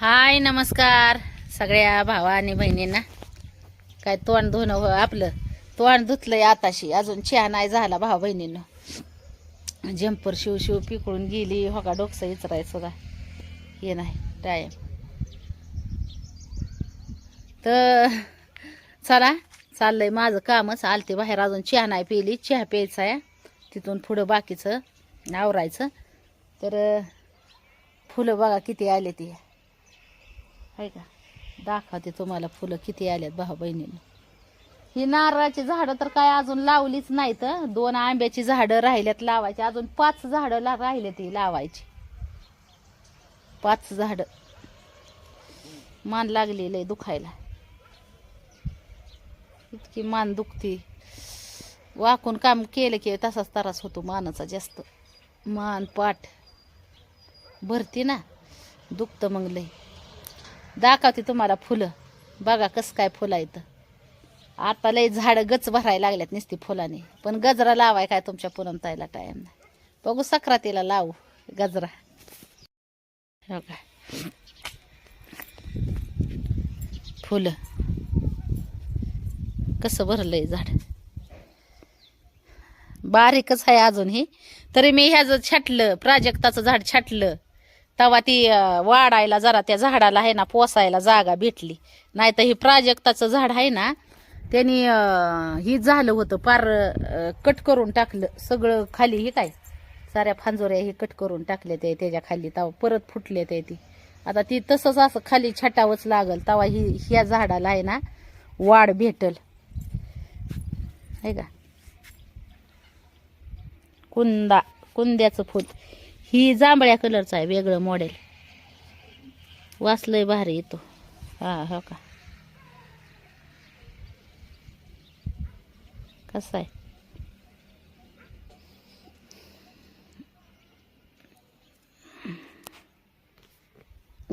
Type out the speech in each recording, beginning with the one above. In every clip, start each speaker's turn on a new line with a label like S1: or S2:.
S1: हाय नमस्कार. सगळ्या भावा आणि बहिणींना. काय तोंड धुणं हो आपलं. तोंड धुतलंय आताशी. अजून चहा नाही झाला भावा बहिणींना. जंपर शिव शिव पिकळून गेली. होका डोकसं इचराय सुद्धा. हे नाही टाईम तर चला. चाललंय माझं कामच. आलते बाहेर. अजून चहा नाही पिली. चहा प्यायचा आहे. तिथून पुढं बाकीचं आवरायचं. तर फुलं बघा किती आले ती. आहे का? दाखवते तुम्हाला फुलं किती आल्यात भाऊ बहिणीनं. ही नारळाची झाडं तर काय अजून लावलीच नाहीत. दोन आंब्याची झाडं राहिल्यात लावायची. अजून पाच झाडं ला राहिले ती लावायची. पाच झाडं. मान लागली आहे दुखायला. इतकी मान दुखती. वाकून काम केलं की तसाच त्रास होतो मानाचा जास्त. मान पाठ. भरती ना. दुखतं मग लई. दाखवते तुम्हाला फुलं. बघा कसं काय फुलं इथं आता लय झाडं गच भरायला लागल्यात नुसती फुलाने. पण गजरा लावाय काय तुमच्या पुरमतायला टाईम नाही बघू सक्रातीला लावू गजरा. हो का फुलं. कसं भरलंय झाड. बारीकच आहे अजून हे तरी मी ह्याचं छाटलं प्राजक्ताचं झाड छाटलं. तेव्हा ती वाढायला जरा त्या झाडाला आहे ना पोसायला जागा भेटली. नाही तर हे प्राजक्ताचं झाड आहे ना त्यांनी ही झालं होतं पार कट करून टाकलं. सगळं खाली हे काय साऱ्या फांजोऱ्या हे कट करून टाकले ते त्याच्याखाली तेव्हा परत फुटले ते ती. आता ती तसंच असं खाली छटावंच लागल तेव्हा ही ह्या झाडाला आहे ना वाढ भेटल. आहे का? कुंदा कुंद्याचं फूल. ही जांभळ्या कलरचं आहे वेगळं मॉडेल वाचलंय भारी येतो. हा हो का? कसं आहे?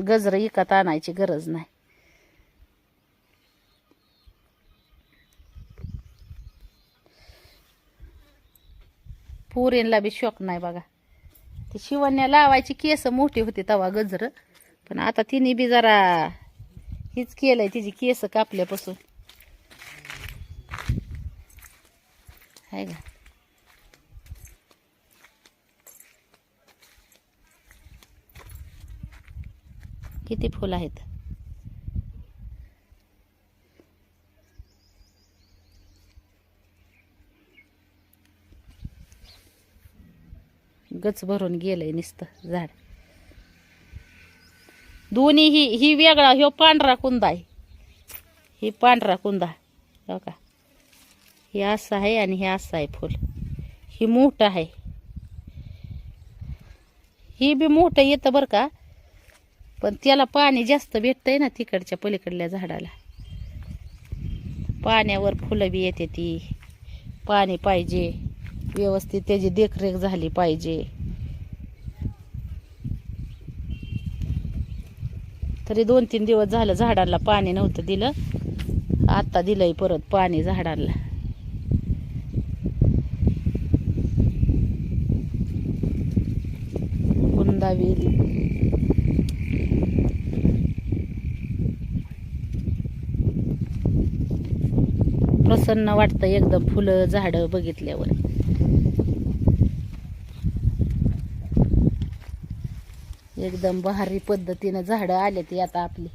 S1: गजर इकत आणायची गरज नाही. पुरींला बी शॉक नाही बघा. ते शिवण्या लावायची केस मोठी होती तवा गजर. पण आता तिने बी जरा हीच केलंय तिची केस कापल्यापासून. आहे का? किती फुलं आहेत? गच भरून गेलंय नुसतं झाड. दोन्ही ही ही वेगळा ह्यो पांढरा कुंदा आहे. ही पांढरा कुंदा हो का हे असं आहे आणि हे असं आहे फुल. ही मोठं आहे. ही बी मोठं येतं बरं का? पण त्याला पाणी जास्त भेटतंय ना तिकडच्या पलीकडल्या झाडाला. पाण्यावर फुलं बी येते ती. पाणी पाहिजे. व्यवस्थित त्याची देखरेख झाली पाहिजे. तरी दोन तीन दिवस झालं झाडांना पाणी नव्हतं दिलं. आत्ता दिलंय परत पाणी झाडाला कुंदावेली प्रसन्न वाटतं एकदम फुलं झाडं बघितल्यावर. एकदम भारी पद्धतीनं झाडं आले ती आता आपली.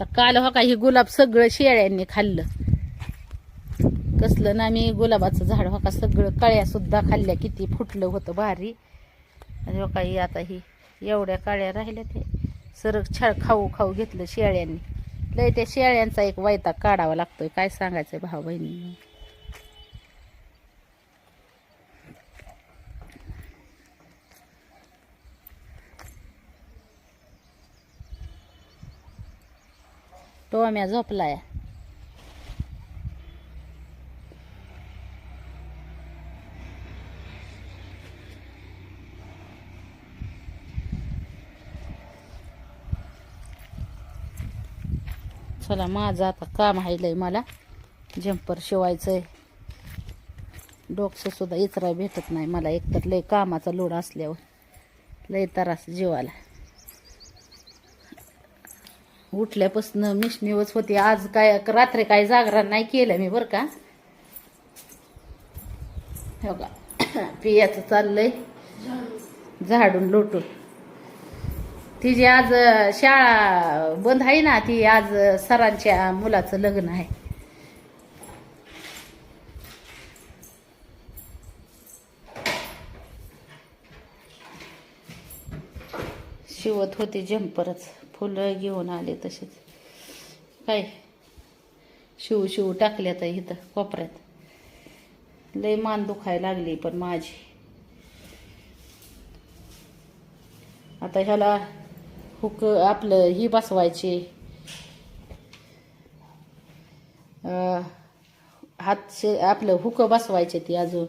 S1: तर काल हो का हे गुलाब सगळं शेळ्यांनी खाल्लं. कसलं ना मी गुलाबाचं झाड हो का सगळं कळ्या सुद्धा खाल्ल्या किती फुटलं होतं भारी. आणि हो का ही आता ही एवढ्या काळ्या राहिल्या ते. सरक छाळ खाऊ खाऊ घेतलं शेळ्यांनी. लय त्या शेळ्यांचा एक वैताग काढावा लागतोय काय सांगायचं भाऊ बहिणी टोम्या झोपलाय. चला माझं आता काम आहे लय मला. जम्पर शिवायचंय. डोकसं सुद्धा इचरा भेटत नाही मला. एकतर लय कामाचा लोड असल्यावर. लय तरास जीवाला. उठल्यापासून मिशनीवच होती. आज काय रात्री काय जागरण नाही केलं मी बरं का. हो का पियाचं चाललंय. झाडून लोटून. तिची आज शाळा बंद आहे ना ती आज सरांच्या मुलाचं लग्न आहे. शिवत होते जम्परच. फुलं घेऊन आले तसेच. काय? शिव शिव टाकल्यात इथं कोपऱ्यात. लय मान दुखायला लागली पण माझी. आता ह्याला हुक आपलं ही बसवायचे. हात आपलं हुक बसवायचे ती अजून.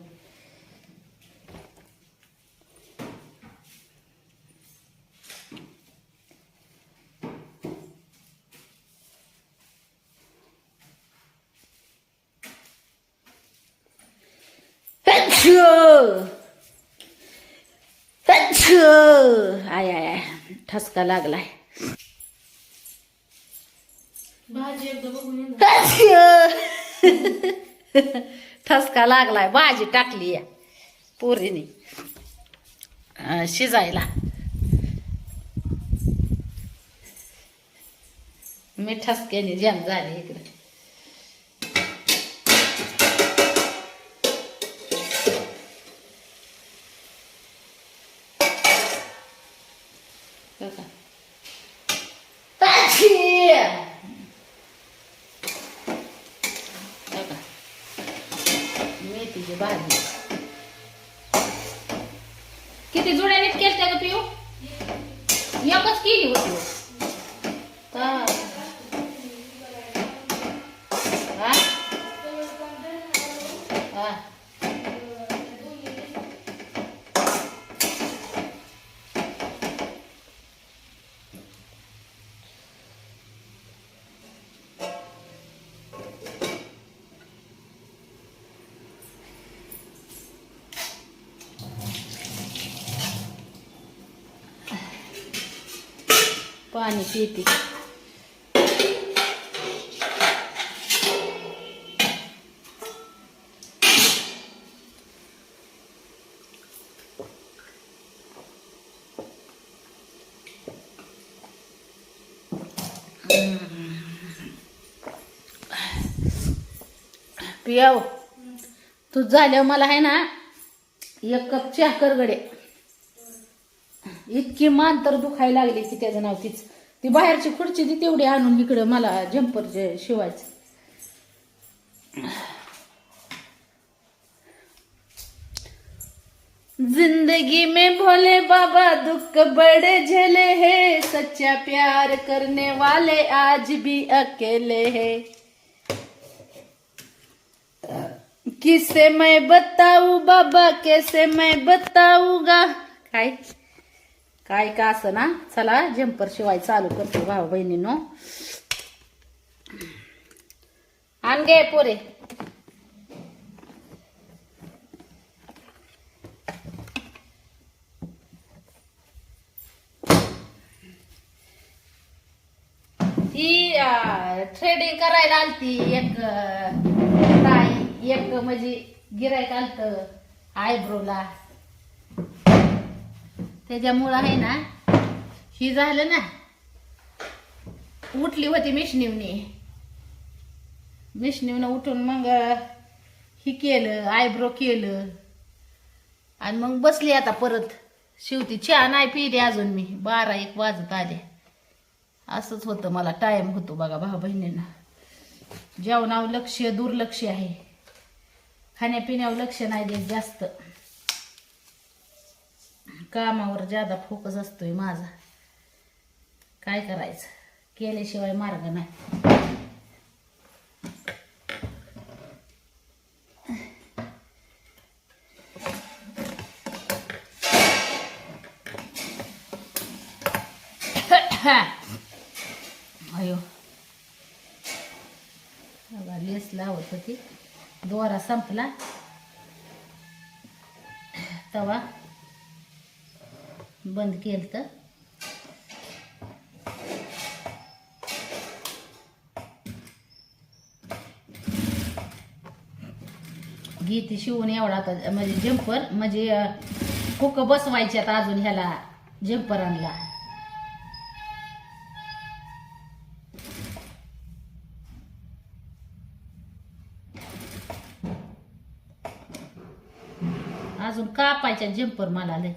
S1: आय आय आय ठसका लागलाय! ठसका लागलाय भाजी टाकली या पोरीने शिजायला मी ठसक्याने जॅम झाले इकडे हो का? मेथीची भाजी किती जुड्या नीट केल्या का पिऊ एकच केली होती हा. पाणी पिते. पियाव. तू झाल्यावर मला आहे ना एक कप चहा करगडे इतकी मान तर दुखायला लागली की त्याचं नाव तीच. ती बाहेरची खुर्ची ती तेवढी आणून इकडं मला जम्पर शिवायचं. जिंदगी में भोले बाबा दुख बड़े झेले हैं सच्चा प्यार करने वाले आज भी अकेले हैं। किसे मैं बताऊ बाबा कैसे मैं बताऊंगा? काय? काय का असं ना चला जम्पर शिवाय चालू करतो भाऊ बहिणीनो. आण गे पोरे. ती थ्रेडिंग करायला आलती एक ताई एक म्हणजे गिरायक आलत आयब्रोला त्याच्यामुळं आहे ना ही झालं ना उठली होती मिशनीवनी. मिशनीवनं उठून मग ही केलं आयब्रो केलं. आणि मग बसली आता परत. शेवटी चहा नाही पिली अजून मी. बारा एक वाजत आले. असंच होतं मला टाईम होतो बघा भाऊ बहिणींना. जेवणावर लक्ष दुर्लक्ष आहे. खाण्यापिण्यावर लक्ष नाही देत जास्त. कामावर ज्यादा फोकस असतोय माझा. काय करायचं? केल्याशिवाय मार्ग नाही. अयो. लेस लावत होती. दोरा संपला. तवा बंद केलं तर? गीती शिवून एवढा आता म्हणजे जम्पर म्हणजे कुक बसवायचे आता अजून ह्याला जम्पर आणला. अजून कापायच्या जम्पर मला लय.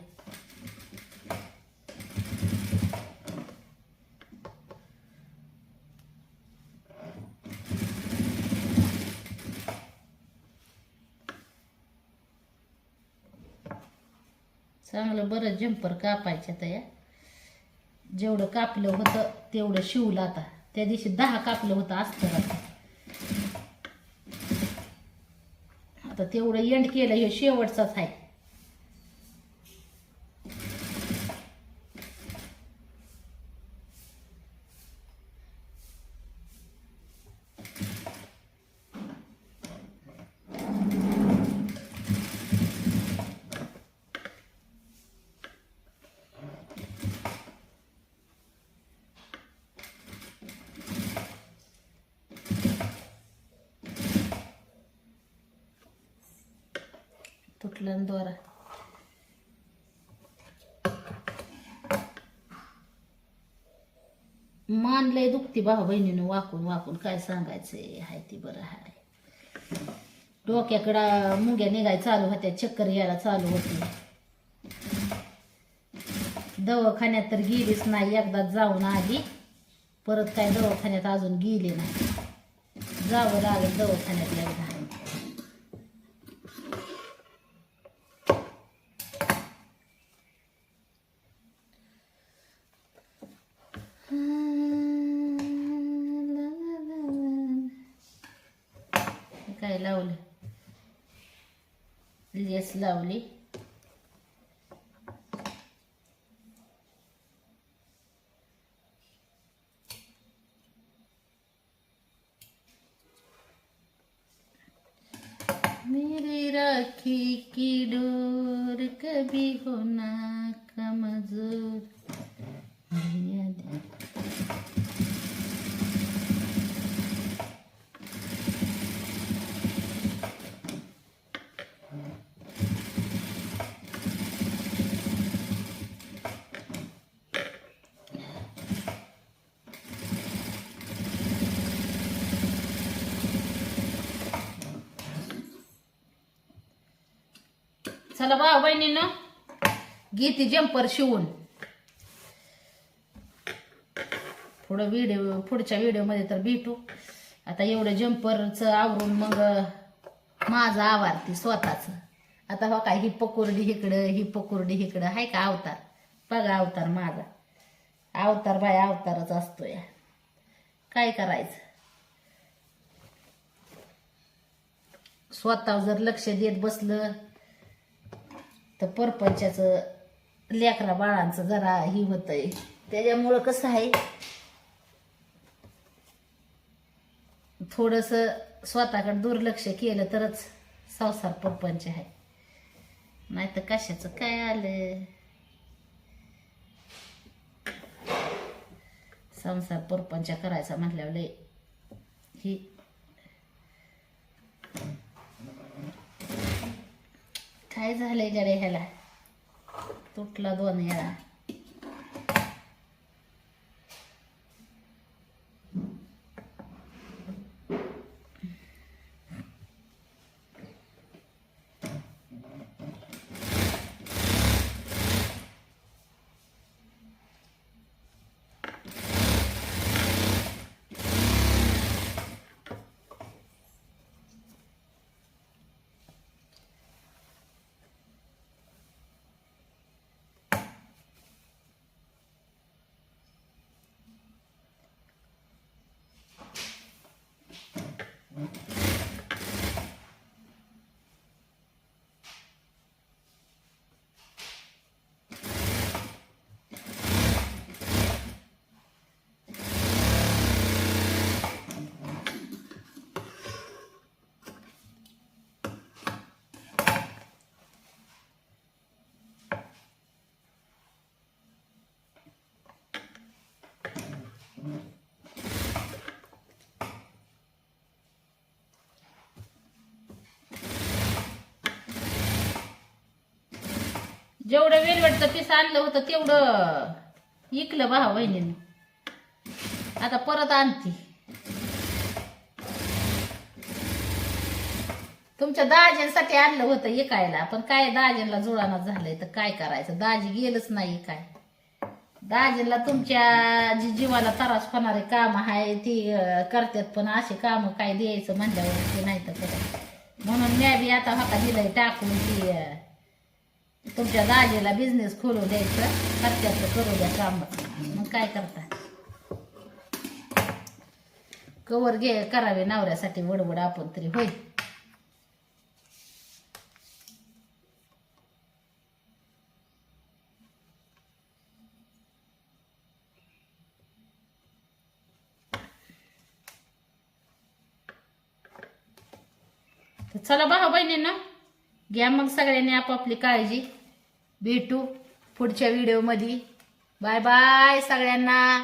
S1: चांगलं बरं जम्पर कापायच्या तया. जेवढं कापलं होतं तेवढं शिवलं आता. त्या दिवशी दहा कापलं होतं असतं आता आता तेवढं एंड केलं हे शेवटचाच आहे. तुटलं न दोरा. मान लय दुखती भाऊ बहिणीनं वाकून वाकून काय सांगायचंय? हाय ती बरं हाय. डोक्याकडं मुंग्या निघाय चालू होत्या चक्कर यायला चालू होती. दवाखान्यात तर गेलीच नाही एकदा जाऊन आली परत काय दवाखान्यात अजून गेली नाही. जावं लागेल दवाखान्यात एकदा हे काय लावले. लेस लावली. मेरी राखी की डोर कभी होना कमजोर दिया दिया चला भाऊ बहिणीनं गीती जम्पर शिवून. पुढं व्हिडिओ पुढच्या व्हिडिओमध्ये तर भेटू. आता एवढं जम्परचं आवरून मग माझं आवारते स्वतःच. आता हो काय ही पकोरडी इकडं ही पकोरडी इकडं हाय का अवतार? बघा अवतार माझा. अवतार बाय अवतारच असतो या काय करायचं? स्वतः जर लक्ष देत बसलं तर परपंचाचं लेकरा बाळांचं जरा ही होतंय. त्याच्यामुळं कसं आहे थोडस स्वतःकडे दुर्लक्ष केलं तरच संसार परपंच आहे. नाही तर कशाचं काय आलं? संसार परपंच करायचा म्हटल्यावर ही काय झालंय गडे ह्याला. तुटला दोन ह्याला. जेवढं वेलवेटचं पीस आणलं होतं तेवढं इकलं भाऊ बहिणीनं आता परत आणते. तुमच्या दाजींसाठी आणलं होतं इकायला पण काय दाजींना जुळाना झालंय तर काय करायचं? दाजी गेलंच नाही काय? दाजींना तुमच्या जी जीवाला त्रास होणारे काम आहे ती करतात पण असे काम काय द्यायचं म्हणल्यावर ते नाही तर म्हणून मी बी आता हाता दिलंय टाकून ती तुमच्या दाजीला बिझनेस खोलू द्यायचं करत्यात करू द्या काम. मग काय करता? कवर घे करावे नवऱ्यासाठी वडवड आपण तरी होय? तर चला भाऊ बहिणींना घ्या मग सगळ्यांनी आपापली काळजी. भेटू पुढच्या व्हिडिओमध्ये बाय बाय सगळ्यांना.